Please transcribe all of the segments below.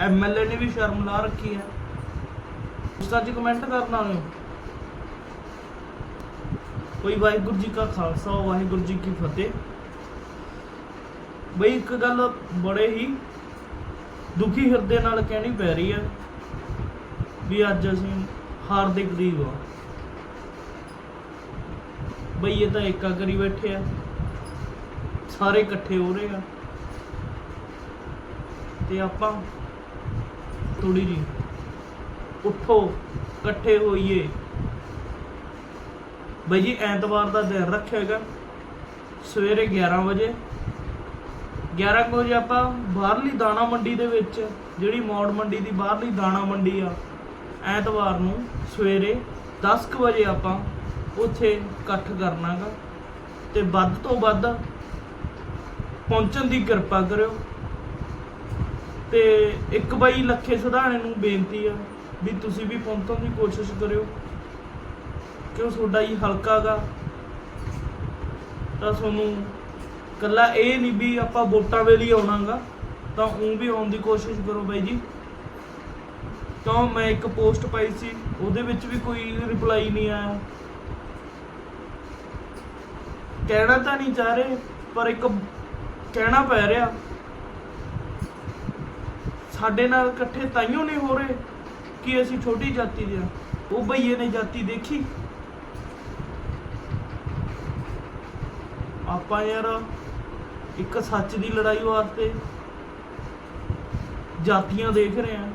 MLA ਨੇ ਵੀ ਸ਼ਰਮ ਲਾ ਰੱਖੀ ਹੈ ਉਸ ਜੀ ਕਮੈਂਟ ਕਰਨ ਵਾਲੇ ਕੋਈ ਵਾਹਿਗੁਰੂ ਜੀ ਕਾ ਖਾਲਸਾ, ਵਾਹਿਗੁਰੂ ਜੀ ਕੀ ਫਤਿਹ। ਬਈ ਇੱਕ ਗੱਲ ਬੜੇ ਹੀ ਦੁਖੀ ਹਿਰਦੇ ਨਾਲ ਕਹਿਣੀ ਪੈ ਰਹੀ ਹੈ ਵੀ ਅੱਜ ਅਸੀਂ ਹਾਰ ਦੇ ਕਰੀਬ ਆ। ਬਈ ਇਹ ਤਾਂ ਏਕਾ ਕਰੀ ਬੈਠੇ ਆ। ਸਾਰੇ ਇਕੱਠੇ ਹੋ ਰਹੇ ਆ। ਤੇ ਆਪਾਂ ਥੋੜੀ ਜੀ। ਉੱਠੋ, ਇਕੱਠੇ ਹੋਈਏ। ਬਈ ਜੀ, ਐਤਵਾਰ ਦਾ ਦਿਨ ਰੱਖਿਆਗਾ ਸਵੇਰੇ 11 ਵਜੇ। 11 ਕੁ ਵਜੇ ਆਪਾਂ ਬਾਹਰਲੀ ਦਾਣਾ ਮੰਡੀ ਦੇ ਵਿੱਚ, ਜਿਹੜੀ ਮੌੜ ਮੰਡੀ ਦੀ ਬਾਹਰਲੀ ਦਾਣਾ ਮੰਡੀ ਆ, ਐਤਵਾਰ ਨੂੰ ਸਵੇਰੇ 10 ਕੁ ਵਜੇ ਆਪਾਂ ਉੱਥੇ ਇਕੱਠ ਕਰਨਾਗਾ ਤੇ ਵੱਧ ਤੋਂ ਵੱਧ ਪਹੁੰਚਣ ਦੀ ਕਿਰਪਾ ਕਰਿਓ। ਤੇ ਇੱਕ ਬਾਈ ਲੱਖੇ ਸੁਧਾਣੇ ਨੂੰ ਬੇਨਤੀ ਆ ਵੀ ਤੁਸੀਂ ਵੀ ਪਹੁੰਚਣ ਦੀ ਕੋਸ਼ਿਸ਼ ਕਰਿਓ। ਕਿਉਂ ਤੁਹਾਡਾ ਹੀ ਹਲਕਾ ਗਾ। ਤਾਂ ਤੁਹਾਨੂੰ ਕੱਲਾ ਇਹ ਨਹੀਂ ਵੀ ਆਪਾਂ ਵੋਟਾਂ ਵੇਲੇ ਹੀ ਆਉਣਾਗਾ ਤਾਂ ਉਹ ਵੀ ਆਉਣ ਦੀ ਕੋਸ਼ਿਸ਼ ਕਰੋ ਬਾਈ ਜੀ। ਕਿਉਂ ਮੈਂ ਇੱਕ ਪੋਸਟ ਪਾਈ ਸੀ, ਉਹਦੇ ਵਿੱਚ ਵੀ ਕੋਈ ਰਿਪਲਾਈ ਨਹੀਂ ਆਇਆ। ਕਹਿਣਾ ਤਾਂ ਨਹੀਂ ਚਾਹ ਰਹੇ, ਪਰ ਇੱਕ ਕਹਿਣਾ ਪੈ ਰਿਹਾ। ਸਾਡੇ ਨਾਲ ਇਕੱਠੇ ਤਾਈਓ ਨਹੀਂ ਹੋ ਰਹੇ ਕਿ ਅਸੀਂ ਛੋਟੀ ਜਾਤੀ ਦੇ ਆ? ਉਹ ਭਈਏ ਨੇ ਜਾਤੀ ਦੇਖੀ? ਆਪਾਂ ਯਾਰ ਇੱਕ ਸੱਚ ਦੀ ਲੜਾਈ ਵਾਸਤੇ ਜਾਤੀਆਂ ਦੇਖ ਰਹੇ ਆ।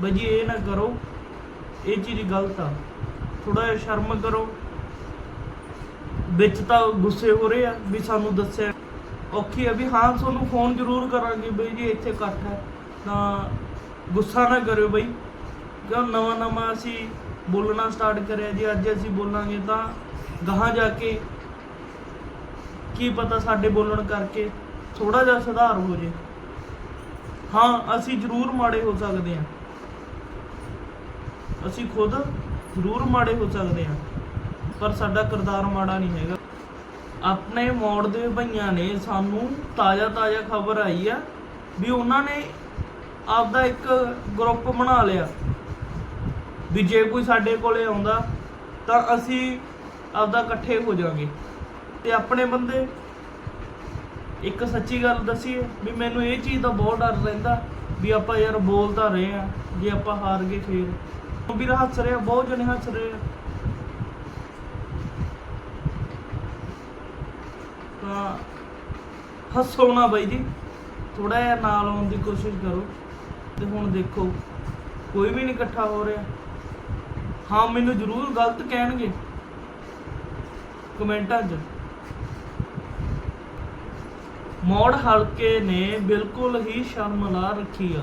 ਬਈ ਜੀ, ਇਹ ਨਾ ਕਰੋ, ਇਹ ਚੀਜ਼ ਗਲਤ ਆ। ਥੋੜਾ ਜਿਹਾ ਸ਼ਰਮ ਕਰੋ। ਵਿੱਚ ਤਾਂ ਗੁੱਸੇ ਹੋ ਰਹੇ ਆ ਵੀ ਸਾਨੂੰ ਦੱਸਿਆ ਔਖੀ ਆ ਵੀ ਹਾਂ ਤੁਹਾਨੂੰ ਫੋਨ ਜ਼ਰੂਰ ਕਰਾਂਗੇ ਬਈ ਜੀ, ਇੱਥੇ ਇਕੱਠ ਹੈ। ਤਾਂ ਗੁੱਸਾ ਨਾ ਕਰਿਓ ਬਈ। ਕਿਉਂ ਨਵਾਂ ਨਵਾਂ ਅਸੀਂ ਬੋਲਣਾ ਸਟਾਰਟ ਕਰਿਆ ਜੀ, ਅੱਜ ਅਸੀਂ ਬੋਲਾਂਗੇ ਤਾਂ ਗਾਹਾਂ ਜਾ ਕੇ ਕੀ ਪਤਾ ਸਾਡੇ ਬੋਲਣ ਕਰਕੇ ਥੋੜਾ ਜਿਹਾ ਸੁਧਾਰ ਹੋ ਜੇ। ਹਾਂ, ਅਸੀਂ ਜ਼ਰੂਰ ਮਾੜੇ ਹੋ ਸਕਦੇ ਹਾਂ। ਅਸੀਂ ਖੁਦ ਜ਼ਰੂਰ ਮਾੜੇ ਹੋ ਸਕਦੇ ਹਾਂ। ਪਰ ਸਾਡਾ ਕਿਰਦਾਰ ਮਾੜਾ ਨਹੀਂ ਹੈਗਾ। ਆਪਣੇ ਮੋੜ ਦੇ ਭਈਆਂ ਨੇ ਸਾਨੂੰ ਤਾਜ਼ਾ ਤਾਜ਼ਾ ਖਬਰ ਆਈ ਆ ਵੀ ਉਹਨਾਂ ਨੇ ਆਪਦਾ ਇੱਕ ਗਰੁੱਪ ਬਣਾ ਲਿਆ। ਵੀ ਜੇ ਕੋਈ ਸਾਡੇ ਕੋਲੇ ਆਉਂਦਾ ਤਾਂ ਅਸੀਂ ਆਪਦਾ ਇਕੱਠੇ ਹੋ ਜਾਵਾਂਗੇ। ਤੇ ਆਪਣੇ ਬੰਦੇ ਇੱਕ ਸੱਚੀ ਗੱਲ ਦੱਸੀਏ ਵੀ ਮੈਨੂੰ ਇਹ ਚੀਜ਼ ਦਾ ਬਹੁਤ ਡਰ ਰਹਿੰਦਾ ਵੀ ਆਪਾਂ ਯਾਰ ਬੋਲ ਤਾਂ ਰਹੇ ਆ, ਜੇ ਆਪਾਂ ਹਾਰ ਗਏ ਫੇਰ। ਉਹ ਵੀ ਹੱਸ ਰਹੇ ਬਹੁਤ ਜਣੇ ਹੱਸ ਰਹੇ ਆ। ਤਾਂ ਹੱਸੋ ਨਾ ਬਾਈ ਜੀ। ਥੋੜਾ ਜਿਹਾ ਨਾਲ ਆਉਣ ਦੀ ਕੋਸ਼ਿਸ਼ ਕਰੋ। ਤੇ ਹੁਣ ਦੇਖੋ, ਕੋਈ ਵੀ ਨਹੀਂ ਇਕੱਠਾ ਹੋ ਰਿਹਾ। ਹਾਂ, ਮੈਨੂੰ ਜ਼ਰੂਰ ਗਲਤ ਕਹਿਣਗੇ। ਕਮੈਂਟਾਂ 'ਚ। ਮੋੜ ਹਲਕੇ ਨੇ ਬਿਲਕੁਲ ਹੀ ਸ਼ਰਮ ਲਾ ਰੱਖੀ ਆ।